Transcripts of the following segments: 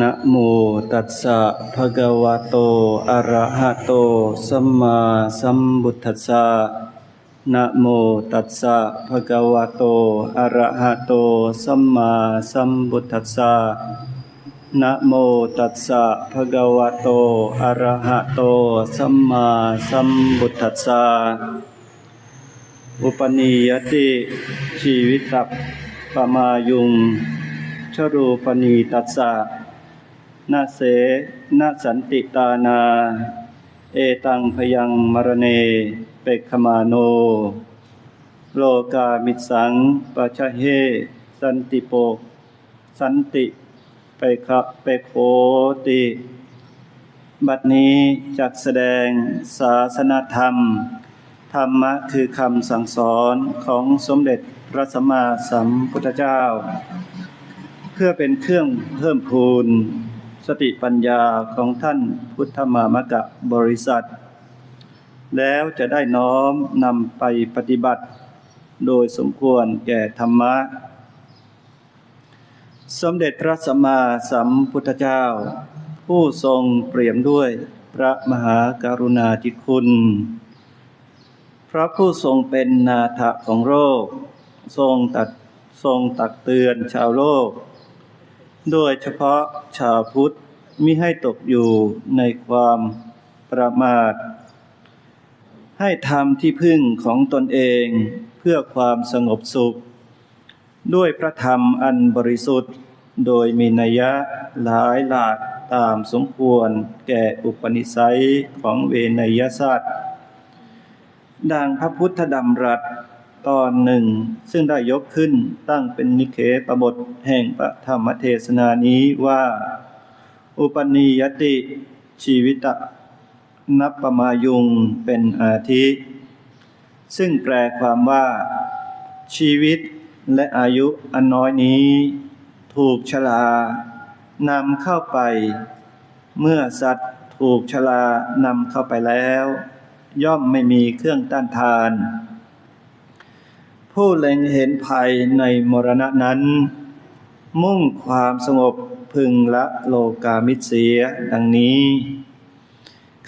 นะโมตัสสะภะคะวะโต อะระหะโต สัมมาสัมพุทธัสสะนะโมตัสสะภะคะวะโต อะระหะโต สัมมาสัมพุทธัสสะนะโมตัสสะภะคะวะโต อะระหะโต สัมมาสัมพุทธัสสะอุปนิยติชีวิตับปมายุง ชรูปนีตัสสะนาเสนาสันติตานา เอตังพยังมรเนเปกขมาโน โลกามิสังปะชะเฮ สันติโป สันติเปคะเปโคติ บัดนี้จักแสดงศาสนธรรม ธรรมะคือคำสั่งสอนของสมเด็จพระสัมมาสัมพุทธเจ้า เพื่อเป็นเครื่องเพิ่มพูน สติปัญญาของท่านพุทธมามกะบริษัท แล้วจะได้น้อมนำไปปฏิบัติ โดยสมควรแก่ธรรมะ สมเด็จพระสัมมาสัมพุทธเจ้า ผู้ทรงเปรียมด้วยพระมหากรุณาธิคุณ พระผู้ทรงเป็นนาถะของโลกทรงตัดทรงตักเตือนชาวโลก โดยเฉพาะชาวพุทธมิให้ตกอยู่ในความประมาท ให้ทำที่พึ่งของตนเองเพื่อความสงบสุข ด้วยพระธรรมอันบริสุทธิ์ โดยมีนัยยะหลายหลากตามสมควรแก่อุปนิสัยของเวนยศาสตร์ดังพระพุทธดำรัส ตอนหนึ่ง ซึ่งได้ยกขึ้นตั้งเป็นนิเคปบทแห่งพระธรรมเทศนานี้ว่า อุปนิยติชีวิตะนับประมายุงเป็นอาทิ ซึ่งแปลความว่า ชีวิตและอายุอันน้อยนี้ ถูกชลานำเข้าไป เมื่อสัตว์ถูกชลานำเข้าไปแล้ว ย่อมไม่มีเครื่องต้านทาน ผู้เล็งเห็นภัยในมรณะนั้น มุ่งความสงบพึงละโลกามิตรเสียดังนี้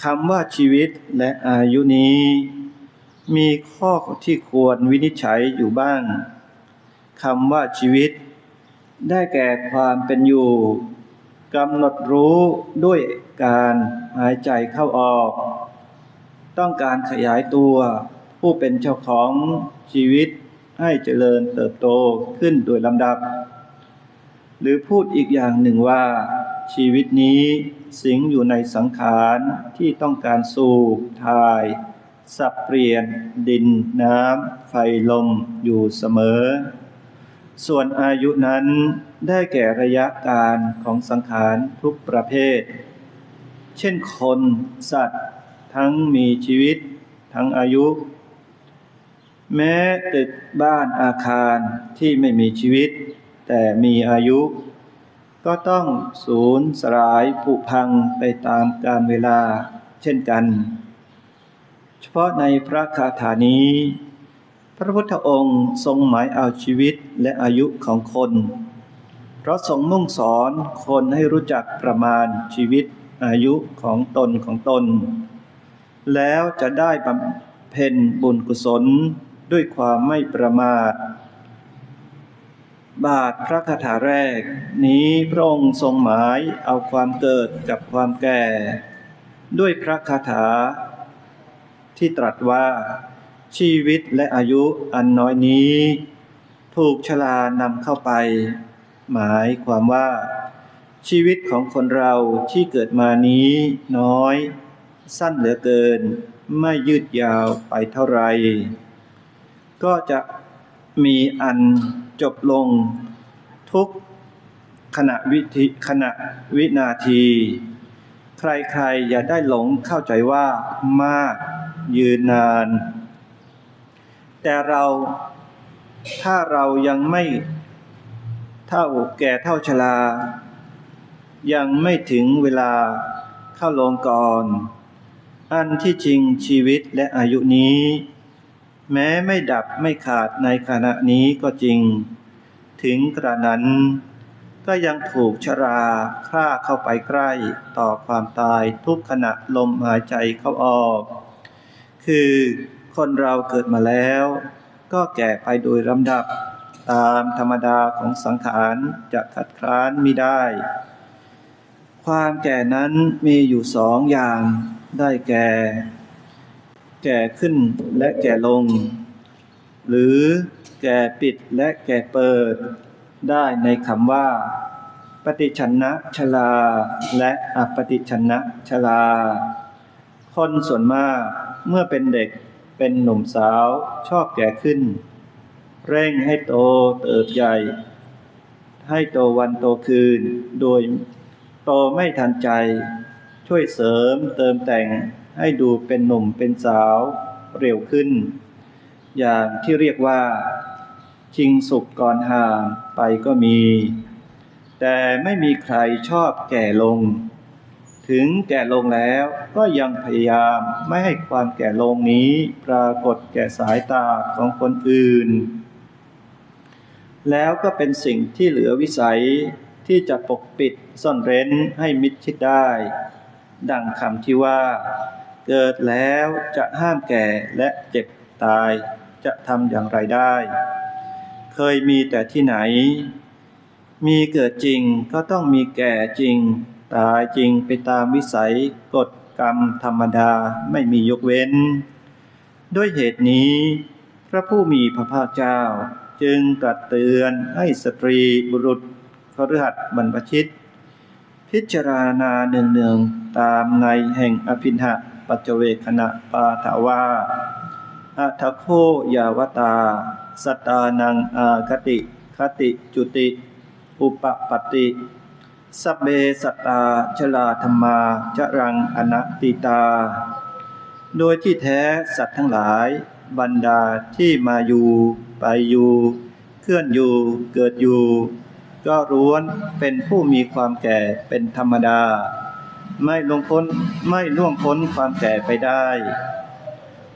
คำว่าชีวิตและอายุนี้ มีข้อที่ควรวินิจฉัยอยู่บ้างคำว่าชีวิต ได้แก่ความเป็นอยู่กำหนดรู้ด้วยการหายใจเข้าออก ต้องการขยายตัวผู้เป็นเจ้าของชีวิต ให้เจริญเติบโตขึ้นโดยลำดับ หรือพูดอีกอย่างหนึ่งว่า ชีวิตนี้สิงอยู่ในสังขารที่ต้องการสูบทาย สับเปลี่ยน ดินน้ำ ไฟลมอยู่เสมอ ส่วนอายุนั้นได้แก่ระยะการของสังขารทุกประเภท เช่นคน สัตว์ ทั้งมีชีวิต ทั้งอายุ แม้ตึกบ้านอาคารที่ไม่มีชีวิต แต่มีอายุ ก็ต้องสูญสลายผุพังไปตามกาลเวลาเช่นกัน เฉพาะในพระคาถานี้ พระพุทธองค์ทรงหมายเอาชีวิตและอายุของคน เพราะทรงมุ่งสอนคนให้รู้จักประมาณชีวิตอายุของตนของตน แล้วจะได้บำเพ็ญบุญกุศล ด้วยความไม่ประมาท บาทพระคาถาแรก นี้พระองค์ทรงหมายเอาความเกิดกับความแก่ ด้วยพระคาถา ที่ตรัสว่า ชีวิตและอายุอันน้อยนี้ ถูกชลานำเข้าไป หมายความว่า ชีวิตของคนเราที่เกิดมานี้น้อย สั้นเหลือเกิน ไม่ยืดยาวไปเท่าไร ก็จะมีอันจบลงทุกขณะวิธีขณะวินาที ใครๆอย่าได้หลงเข้าใจว่ามากยืนนาน แต่เราถ้าเรายังไม่เท่าแก่เท่าชรา ยังไม่ถึงเวลาเข้าลงก่อน อันที่จริงชีวิตและอายุนี้ แม้ไม่ดับไม่ขาดในขณะนี้ก็จริง ถึงกระนั้น ก็ยังถูกชราฆ่าเข้าไปใกล้ต่อความตายทุกขณะลมหายใจเข้าออก คือคนเราเกิดมาแล้ว ก็แก่ไปโดยลำดับตามธรรมดาของสังขารจะคัดค้านมิได้ ความแก่นั้นมีอยู่สองอย่างได้แก่ แก่ขึ้นและแก่ลง หรือแก่ปิดและแก่เปิด ได้ในคำว่า ปฏิชนะชลา และอปฏิชนะชลา คนส่วนมากเมื่อเป็นเด็กเป็นหนุ่มสาวชอบแก่ขึ้น เร่งให้โตเติบใหญ่ ให้โตวันโตคืน โดยโตไม่ทันใจ ช่วยเสริมเติมแต่ง ให้ดูเป็นหนุ่มเป็นสาวเร็วขึ้น อย่างที่เรียกว่าชิงสุกก่อนห่างไปก็มี แต่ไม่มีใครชอบแก่ลง ถึงแก่ลงแล้วก็ยังพยายามไม่ให้ความแก่ลงนี้ปรากฏแก่สายตาของคนอื่น แล้วก็เป็นสิ่งที่เหลือวิสัยที่จะปกปิดซ่อนเร้นให้มิดชิดได้ ดังคำที่ว่า เกิดแล้วจะห้ามแก่และเจ็บตายจะทำอย่างไรได้ เคยมีแต่ที่ไหน มีเกิดจริงก็ต้องมีแก่จริง ตายจริงไปตามวิสัยกฎกรรมธรรมดาไม่มียกเว้น ด้วยเหตุนี้ พระผู้มีพระภาคเจ้าจึงตรัสเตือนให้สตรีบุรุษคฤหัสบรรพชิต พิจารณาเนืองๆตามในแห่งอภินหะ ปัจเวคณะปาถาวาอัทโคยาวตา สตานังอากติคติจุติ อุปปตติสเบสตตาชลาธรรมาจรังอนัตติตา โดยที่แท้สัตว์ทั้งหลาย บรรดาที่มาอยู่ ไปอยู่ เคลื่อนอยู่เกิดอยู่ ก็ร้วนเป็นผู้มีความแก่เป็นธรรมดา ไม่ลงพ้นไม่ล่วงพ้นความแก่ไปได้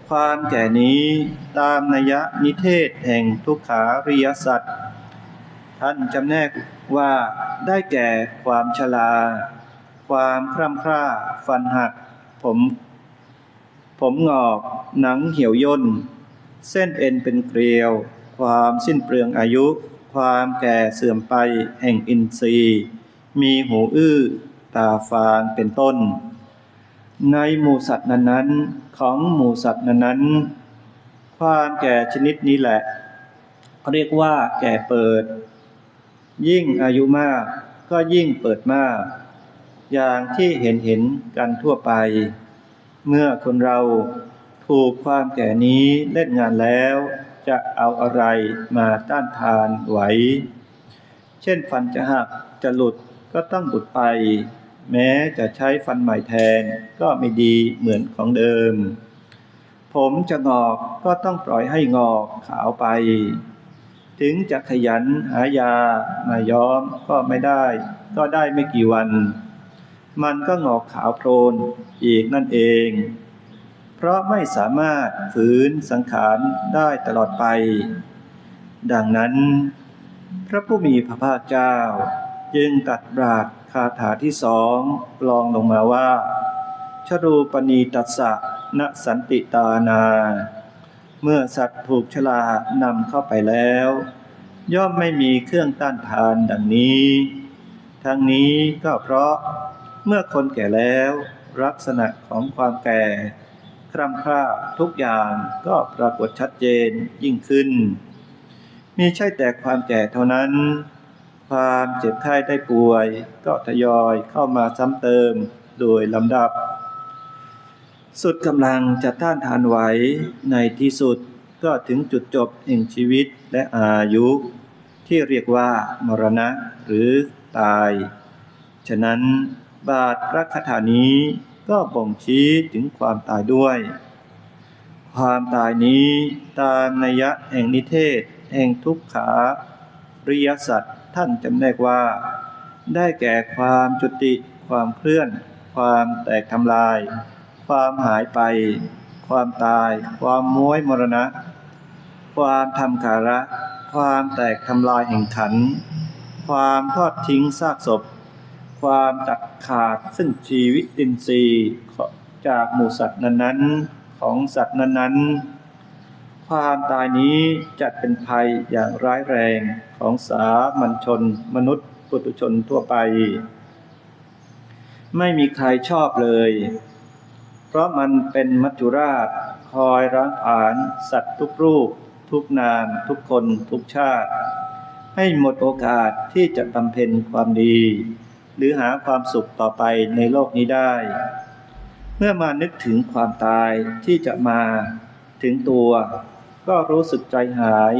ความแก่นี้ตามนัยนิเทศแห่งทุกขาริยสัตว์ท่านจำแนกว่าได้แก่ความชรา ความคร่ำคร่า ฟันหัก ผม ผมงอก หนังเหี่ยวย่น เส้นเอ็นเป็นเกลียว ความสิ้นเปลืองอายุ ความแก่เสื่อมไปแห่งอินทรีย์ มีหูอื้อ ตาฟางเป็นต้น ในหมู่สัตว์นั้นๆของหมู่สัตว์นั้นๆความแก่ชนิดนี้แหละ เรียกว่าแก่เปิด ยิ่งอายุมากก็ยิ่งเปิดมาก อย่างที่เห็นเห็นกันทั่วไป เมื่อคนเราถูกความแก่นี้เล่นงานแล้ว จะเอาอะไรมาต้านทานไหว เช่นฟันจะหักจะหลุดก็ต้องหลุดไป แม้จะใช้ฟันใหม่แทนก็ไม่ดีเหมือนของเดิม ผมจะงอกก็ต้องปล่อยให้งอกขาวไป ถึงจะขยันหายามาย้อมก็ไม่ได้ ก็ได้ไม่กี่วัน มันก็งอกขาวโพลนอีกนั่นเอง เพราะไม่สามารถฝืนสังขารได้ตลอดไป ดังนั้น พระผู้มีพระภาคเจ้า จึงตัดบราด คาถาที่สองลองลงมาว่าชรูปณีตัสสะณสันติตานา เมื่อสัตว์ถูกชลานำเข้าไปแล้ว ย่อมไม่มีเครื่องต้านทานดังนี้ ทั้งนี้ก็เพราะเมื่อคนแก่แล้วลักษณะของความแก่คร่ำคร่าทุกอย่างก็ปรากฏชัดเจนยิ่งขึ้น มีใช่แต่ความแก่เท่านั้น ความเจ็บไข้ได้ป่วย ก็ทยอยเข้ามาซ้ำเติมโดยลำดับ สุดกำลังจะต้านทานไหวในที่สุดก็ถึงจุดจบแห่งชีวิตและอายุ ที่เรียกว่ามรณะหรือตาย ฉะนั้นบาทพระคาถานี้ก็บ่งชี้ถึงความตายด้วย ความตายนี้ตามนัยยะแห่งนิเทศ แห่งทุกขาริยสัตว์ ท่านจำแนกว่า ได้แก่ความจุติ ความเคลื่อน ความแตกทำลาย ความหายไป ความตาย ความม้วยมรณะ ความทำคาระ ความแตกทำลายแห่งขันคความทอดทิ้งซากศพ ความตัดขาดซึ่งชีวิตินทรีย์จากหมู่สัตว์นั้นๆ ของสัตว์นั้นๆ ความตายนี้จัดเป็นภัยอย่างร้ายแรงของสามัญชน มนุษย์ปุถุชนทั่วไป ไม่มีใครชอบเลย เพราะมันเป็นมัจจุราช คอยร้างผาญสัตว์ทุกรูป ทุกนาม ทุกคนทุกชาติ ให้หมดโอกาสที่จะบำเพ็ญความดี หรือหาความสุขต่อไปในโลกนี้ได้ เมื่อมานึกถึงความตายที่จะมาถึงตัว ก็รู้สึกใจหาย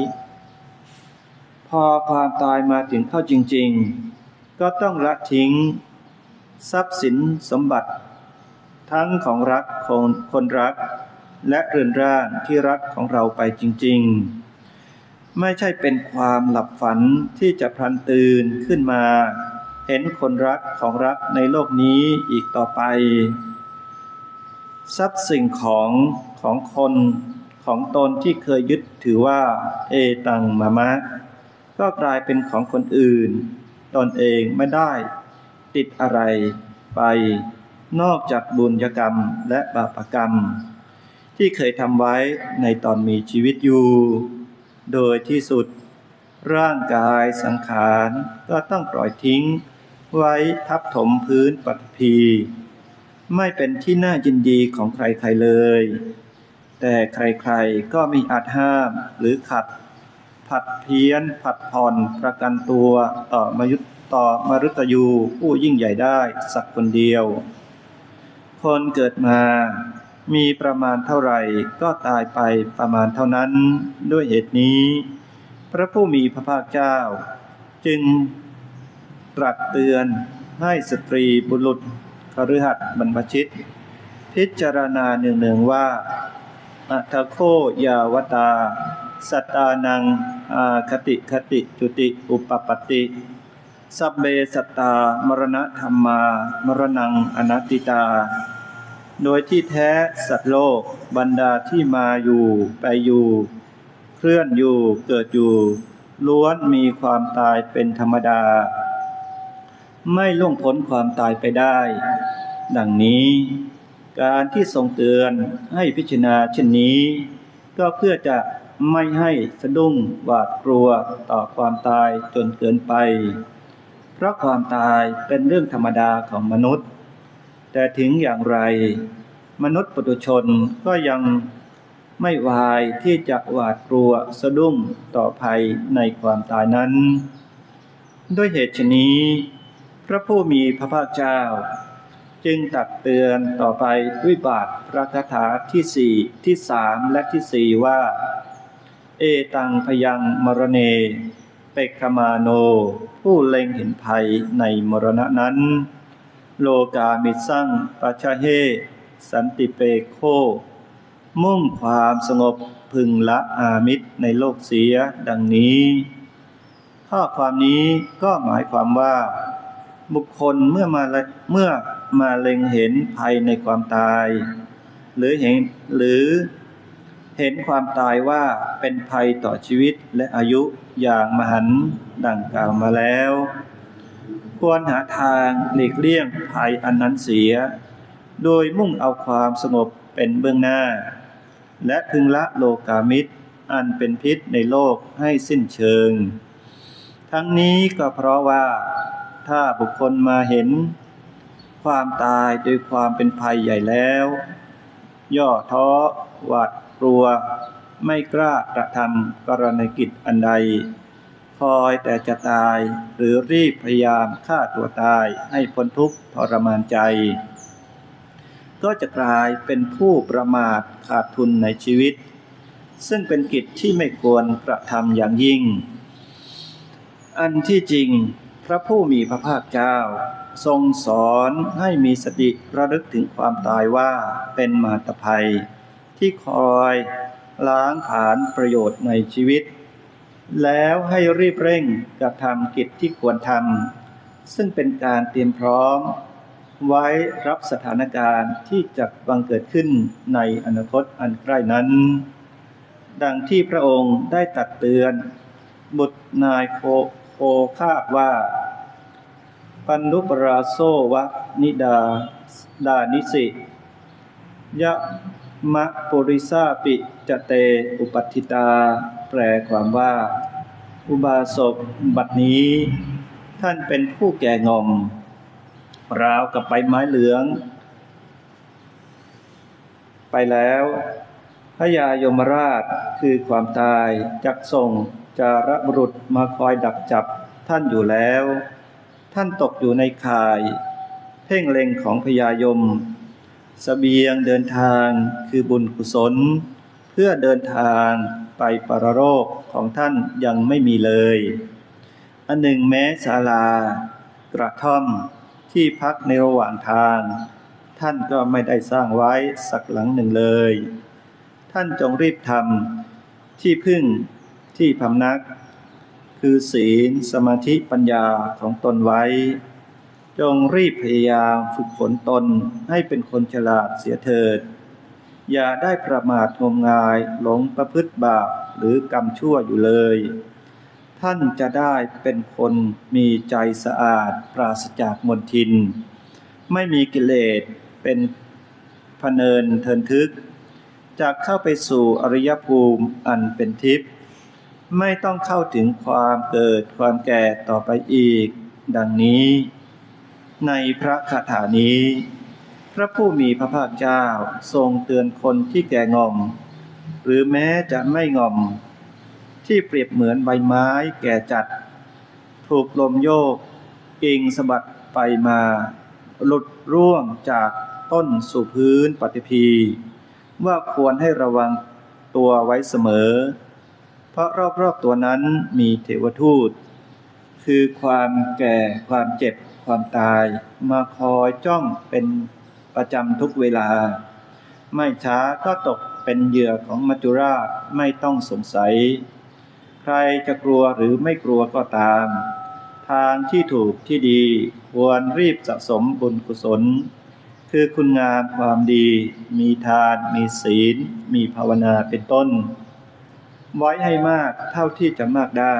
พอความตายมาถึงเข้าจริง ๆ ก็ต้องละทิ้ง ทรัพย์สินสมบัติ ทั้งของรักของคนรัก และเรือนร่างที่รักของเราไปจริง ๆ ไม่ใช่เป็นความหลับฝันที่จะพลันตื่นขึ้นมา เห็นคนรักของรักในโลกนี้อีกต่อไปทรัพย์สิ่งของของคน ของตนที่เคยยึดถือว่าเอตังมามะ ก็กลายเป็นของคนอื่น ตนเองไม่ได้ ติดอะไรไปนอกจากบุญกรรมและบาปกรรม ที่เคยทำไว้ในตอนมีชีวิตอยู่ โดยที่สุด ร่างกายสังขารก็ต้องปล่อยทิ้ง ไว้ทับถมพื้นปฐพีไม่เป็นที่น่ายินดีของใครๆเลย แต่ใครๆก็มีอาจห้ามหรือขัด ผัดเพี้ยน ผัดผ่อนประกันตัวต่อมายุตต่อมรุตยูผู้ยิ่งใหญ่ได้สักคนเดียว คนเกิดมามีประมาณเท่าไหร่ก็ตายไปประมาณเท่านั้นด้วยเหตุนี้ พระผู้มีพระภาคเจ้า จึงตรัสเตือนให้สตรีบุรุษคฤหัสถ์บรรพชิต พิจารณาเนืองๆว่า อัทโคยาวตา สตานังอาคติคติจุติอุปปปติสัพเบสัตตามรณะธรรมา มรณังอนัตติตา โดยที่แท้สัตว์โลกบรรดาที่มาอยู่ไปอยู่ เคลื่อนอยู่เกิดอยู่ ล้วนมีความตายเป็นธรรมดา ไม่ล่วงพ้นความตายไปได้ ดังนี้ การที่ทรงเตือนให้พิจารณาเช่นนี้ ก็เพื่อจะไม่ให้สะดุ้งหวาดกลัวต่อความตายจนเกินไป เพราะความตายเป็นเรื่องธรรมดาของมนุษย์ แต่ถึงอย่างไร มนุษย์ปุถุชนก็ยังไม่วายที่จะหวาดกลัวสะดุ้งต่อภัยในความตายนั้น ด้วยเหตุชนี้ พระผู้มีพระภาคเจ้า จึงตักเตือนต่อไปด้วยบาทพระคาถาที่สี่ที่สามและที่สี่ว่า เอตังพยังมรเน เปกขมาโน ผู้เล็งเห็นภัยในมรณะนั้น โลกามิสั่งปัชเฮสันติเปโค มุ่งความสงบพึงละอามิตรในโลกเสียดังนี้ ข้อความนี้ก็หมายความว่า บุคคลเมื่อมาละเมื่อ มาเล็งเห็นภัยในความตาย หรือเห็นหรือเห็นความตายว่าเป็นภัยต่อชีวิตและอายุอย่างมหันต์ดังกล่าวมาแล้ว ควรหาทางหลีกเลี่ยงภัยอันนั้นเสีย โดยมุ่งเอาความสงบเป็นเบื้องหน้า และพึงละโลกามิตรอันเป็นพิษในโลกให้สิ้นเชิง ทั้งนี้ก็เพราะว่าถ้าบุคคลมาเห็น ความตายโดยความเป็นภัยใหญ่แล้ว ย่อท้อหวาดกลัว ไม่กล้ากระทำกรณีกิจอันใด คอยแต่จะตายหรือรีบพยายามฆ่าตัวตายให้พ้นทุกข์ทรมานใจ ก็จะกลายเป็นผู้ประมาทขาดทุนในชีวิต ซึ่งเป็นกิจที่ไม่ควรกระทำอย่างยิ่ง อันที่จริงพระผู้มีพระภาคเจ้า ทรงสอนให้มีสติระลึกถึงความตายว่าเป็นมหันตภัย ที่คอยล้างผาญประโยชน์ในชีวิต แล้วให้รีบเร่งกระทำกิจที่ควรทำซึ่งเป็นการเตรียมพร้อม ไว้รับสถานการณ์ที่จะบังเกิดขึ้นในอนาคตอันใกล้นั้น ดังที่พระองค์ได้ตัดเตือน บุตรนายโคโคคาดว่า ปันนุปราโซวะนิดาดานิสิยะมะปุริสาปิจเตอุปัฏฐิตา แปลความว่า อุบาสกบัดนี้ ท่านเป็นผู้แก่งอม ราวกับใบไม้เหลือง ไปแล้วพระยายมราชคือความตายจักส่งจารบุรุษมาคอยดักจับท่านอยู่แล้ว ท่านตกอยู่ในข่าย เพ่งเล็งของพญายมสเสบียงเดินทางคือบุญกุศล เพื่อเดินทางไปปรโรคของท่านยังไม่มีเลย อันหนึ่งแม้ศาลา กระท่อมที่พักในระหว่างทาง ท่านก็ไม่ได้สร้างไว้สักหลังหนึ่งเลย ท่านจงรีบทำที่พึ่งที่พำนัก คือศีลสมาธิปัญญาของตนไว้ จงรีบพยายามฝึกฝนตนให้เป็นคนฉลาดเสียเถิด อย่าได้ประมาทงมงายหลงประพฤติบาปหรือกรรมชั่วอยู่เลย ท่านจะได้เป็นคนมีใจสะอาดปราศจากมลทิน ไม่มีกิเลสเป็นพเนินเทินทึกจะเข้าไปสู่อริยภูมิอันเป็นทิพย์ ไม่ต้องเข้าถึงความเกิดความแก่ต่อไปอีก ดังนี้ ในพระคาถานี้ พระผู้มีพระภาคเจ้าทรงเตือนคนที่แก่งอม หรือแม้จะไม่งอม ที่เปรียบเหมือนใบไม้แก่จัด ถูกลมโยกกิ่งสะบัดไปมา หลุดร่วงจากต้นสู่พื้นปฏิพี ว่าควรให้ระวังตัวไว้เสมอ เพราะรอบๆตัวนั้นมีเทวทูต คือความแก่ความเจ็บความตาย มาคอยจ้องเป็นประจำทุกเวลา ไม่ช้าก็ตกเป็นเหยื่อของมัจจุราชไม่ต้องสงสัย ใครจะกลัวหรือไม่กลัวก็ตาม ทางที่ถูกที่ดีควรรีบสะสมบุญกุศล คือคุณงามความดี มีทาน มีศีล มีภาวนาเป็นต้น ไว้ให้มากเท่าที่จะมากได้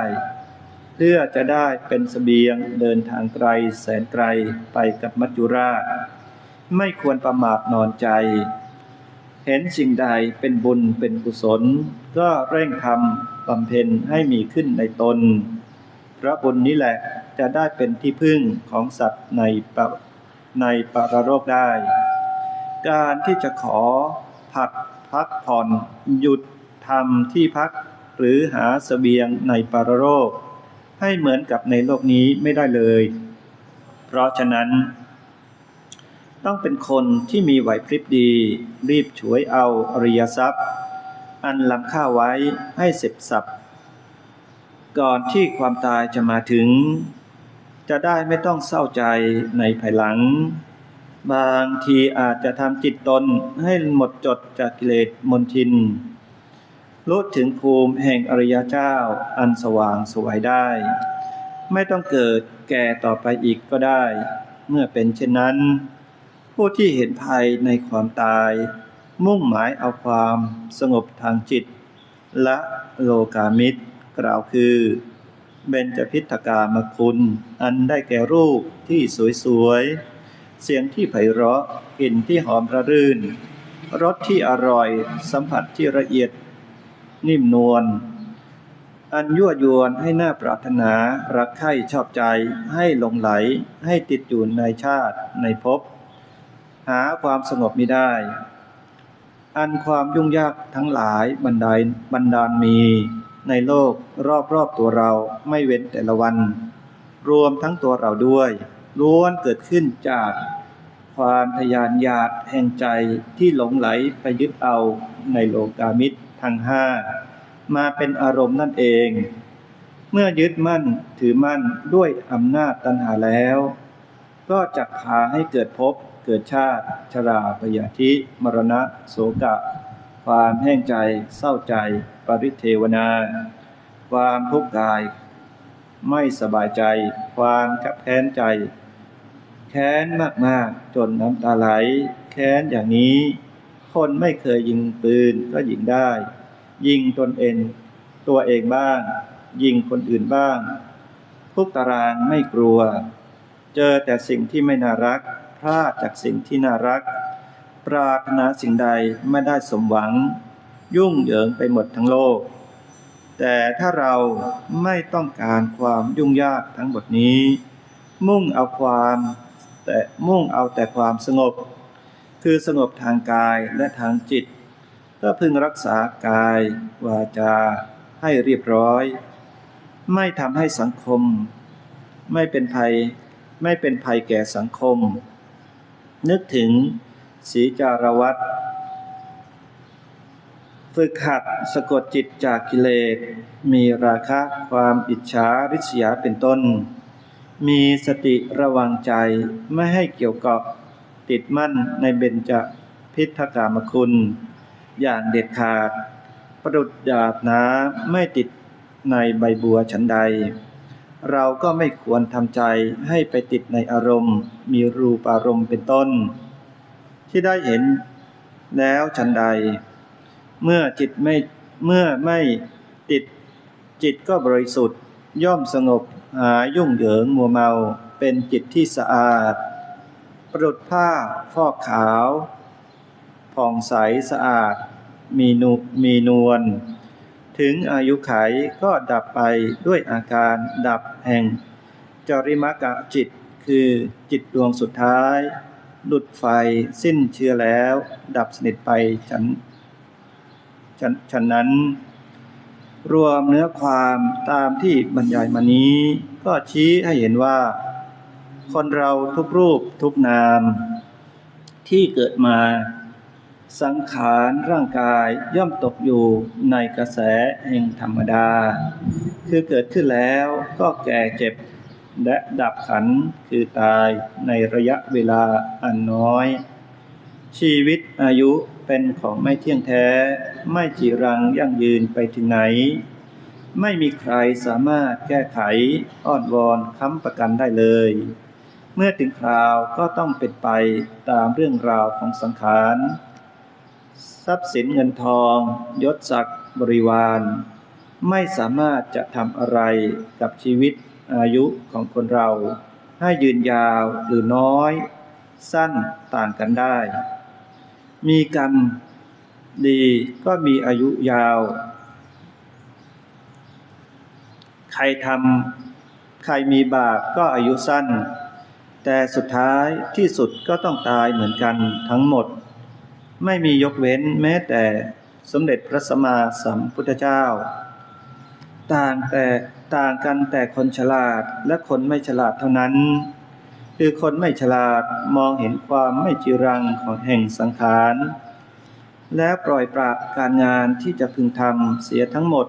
เพื่อจะได้เป็นสเสบียงเดินทางไกลแสนไกลไปกับมัจจุราช ไม่ควรประมาทนอนใจ เห็นสิ่งใดเป็นบุญเป็นกุศล ก็เร่งทำบำเพ็ญให้มีขึ้นในตนพระบุญนี้แหละจะได้เป็นที่พึ่งของสัตว์ในปในปรโรคได้ การที่จะขอผักพักผ่อนหยุด ทำที่พัก หรือหาสเสบียงในปรโรคให้เหมือนกับในโลกนี้ไม่ได้เลย เพราะฉะนั้น ต้องเป็นคนที่มีไหวพริบดี รีบฉวยเอาอริยทรัพย์ อันล้ำค่าไว้ให้เสร็จสับก่อนที่ความตายจะมาถึง จะได้ไม่ต้องเศร้าใจในภายหลัง บางทีอาจจะทำจิตตนให้หมดจดจากกิเลสมนทิน รู้ถึงภูมิแห่งอริยเจ้าอันสว่างสวยได้ ไม่ต้องเกิดแก่ต่อไปอีกก็ได้ เมื่อเป็นเช่นนั้น ผู้ที่เห็นภัยในความตาย มุ่งหมายเอาความสงบทางจิต และโลกามิตร กล่าวคือเบญจพิทกามคุณ อันได้แก่รูปที่สวยๆ เสียงที่ไพเราะกลิ่นที่หอมระรื่นรสที่อร่อย สัมผัสที่ละเอียด นิ่มนวลอันยั่วยวนให้หน่าปรารถนารักใคร่ชอบใจให้หลงไหล ให้ติดอยู่ในชาติในภพหาความสงบมิได้ อันความยุ่งยากทั้งหลายบันไดบันดาลมี ในโลกรอบๆตัวเราไม่เว้นแต่ละวัน รวมทั้งตัวเราด้วย ล้วนเกิดขึ้นจากความทยานอยากแห่งใจที่หลงไหลไปยึดเอาในโลกามิตร ทั้งห้ามาเป็นอารมณ์นั่นเอง เมื่อยึดมั่นถือมั่นด้วยอำนาจตัณหาแล้ว ก็จักพาให้เกิดภพเกิดชาติ ชราพยาธิมรณะ โสกะ ความแห้งใจ เศร้าใจ ปริเทวนา ความทุกข์กาย ไม่สบายใจ ความขับแค้นใจ แค้นมากๆ จนน้ำตาไหล แค้นอย่างนี้ คนไม่เคยยิงปืนก็ยิงได้ ยิงตนเอง ตัวเองบ้าง ยิงคนอื่นบ้างทุกตารางไม่กลัว เจอแต่สิ่งที่ไม่น่ารัก พลาดจากสิ่งที่น่ารัก ปรารถนาสิ่งใดไม่ได้สมหวัง ยุ่งเหยิงไปหมดทั้งโลก แต่ถ้าเราไม่ต้องการความยุ่งยากทั้งหมดนี้ มุ่งเอาความ แต่มุ่งเอาแต่ความสงบ คือสงบทางกายและทางจิต ก็พึงรักษากาย วาจา ให้เรียบร้อย ไม่ทำให้สังคม ไม่เป็นภัย ไม่เป็นภัยแก่สังคม นึกถึงสีจารวัตรฝึกหัดสะกดจิตจากกิเลส มีราคะความอิจฉาริษยาเป็นต้น มีสติระวังใจไม่ให้เกี่ยวกับ ติดมั่นในเบญจพิทกามคุณ อย่างเด็ดขาด ประดุดหยาดน้ำไม่ติดในใบบัวฉันใด เราก็ไม่ควรทำใจให้ไปติดในอารมณ์ มีรูปอารมณ์เป็นต้น ที่ได้เห็นแล้วฉันใด เมื่อจิตไม่เมื่อไม่ติดจิตก็บริสุทธิ์ ย่อมสงบหายยุ่งเหยิงมัวเมาเป็นจิตที่สะอาด ประดุดผ้าฟอกขาวผ่องใสสะอาด มีนุมีนวลถึงอายุไขก็ดับไปด้วยอาการดับแห่ง จริมกะจิตคือจิตดวงสุดท้าย หลุดไฟสิ้นเชื้อแล้ว ดับสนิทไปฉันฉะฉะนั้น รวมเนื้อความตามที่บรรยายมานี้ ก็ชี้ให้เห็นว่า คนเราทุกรูปทุกนาม ที่เกิดมาสังขารร่างกายย่อมตกอยู่ในกระแสแห่งธรรมดา คือเกิดขึ้นแล้วก็แก่เจ็บและดับขันคือตายในระยะเวลาอันน้อย ชีวิตอายุเป็นของไม่เที่ยงแท้ ไม่จีรังยั่งยืนไปถึงไหน ไม่มีใครสามารถแก้ไขอ้อนวอนค้ำประกันได้เลย เมื่อถึงคราวก็ต้องเป็นไปตามเรื่องราวของสังขาร ทรัพย์สินเงินทองยศศักดิ์บริวาร ไม่สามารถจะทำอะไรกับชีวิตอายุของคนเรา ให้ยืนยาวหรือน้อย สั้นต่างกันได้ มีกรรมดีก็มีอายุยาว ใครทำใครมีบาปก็อายุสั้น แต่สุดท้ายที่สุดก็ต้องตายเหมือนกันทั้งหมด ไม่มียกเว้นแม้แต่สมเด็จพระสัมมาสัมพุทธเจ้า ต่างแต่ต่างกันแต่คนฉลาดและคนไม่ฉลาดเท่านั้น คือคนไม่ฉลาดมองเห็นความไม่จีรังของแห่งสังขาร และปล่อยปละการงานที่จะพึงทำเสียทั้งหมด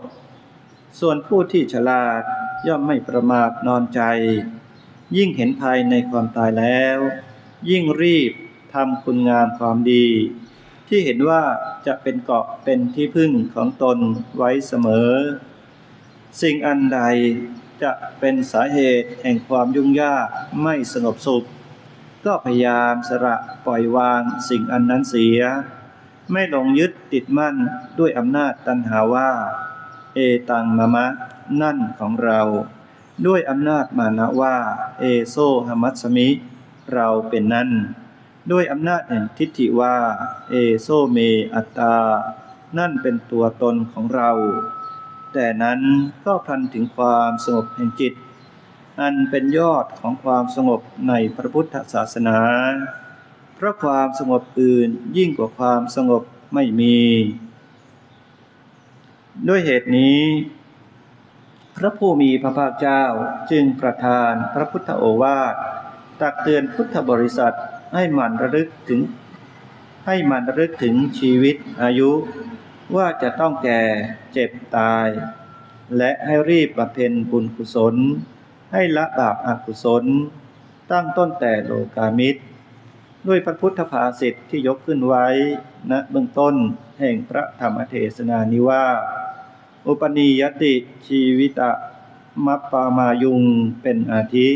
ส่วนผู้ที่ฉลาดย่อมไม่ประมาทนอนใจ ยิ่งเห็นภัยในความตายแล้ว ยิ่งรีบทำคุณงามความดี ที่เห็นว่าจะเป็นเกาะเป็นที่พึ่งของตนไว้เสมอ สิ่งอันใดจะเป็นสาเหตุแห่งความยุ่งยากไม่สงบสุข ก็พยายามสละปล่อยวางสิ่งอันนั้นเสีย ไม่หลงยึดติดมั่นด้วยอำนาจตัณหาว่า เอตังมะมะ นั่นของเรา ด้วยอำนาจมานะว่า เอโซหมัสมิ เราเป็นนั่นด้วยอำนาจแห่งทิฏฐิว่า เอโซเมอัตตา นั่นเป็นตัวตนของเรา แต่นั้นก็พันถึงความสงบแห่งจิต อันเป็นยอดของความสงบในพระพุทธศาสนา เพราะความสงบอื่นยิ่งกว่าความสงบไม่มี ด้วยเหตุนี้ ระผู้มีพระภาคเจ้าจึงประทานพระพุทธโอวาทตักเตือนพุทธบริษัทให้มันระลึกถึง ให้มันระลึกถึงชีวิตอายุ ว่าจะต้องแก่เจ็บตาย และให้รีบบำเพ็ญบุญกุศล ให้ละบาปอกุศล ตั้งต้นแต่โลกามิตร ด้วยพระพุทธภาษิตที่ยกขึ้นไว้ณเบื้องต้นแห่งพระธรรมเทศนานิว่า อุปนิยติชีวิตะมัปปามายุงเป็นอาทิ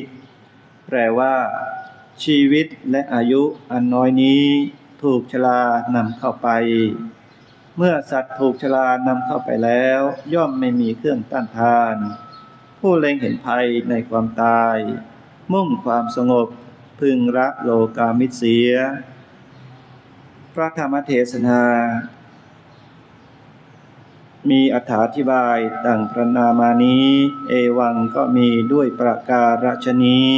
แปลว่า ชีวิตและอายุอันน้อยนี้ ถูกชรานำเข้าไป เมื่อสัตว์ถูกชรานำเข้าไปแล้ว ย่อมไม่มีเครื่องต้านทาน ผู้เล็งเห็นภัยในความตาย มุ่งความสงบพึงละโลกามิตรเสีย พระธรรมเทศนา มีอธิบายดังพระนามานี้ เอวังก็มีด้วยประการฉนี้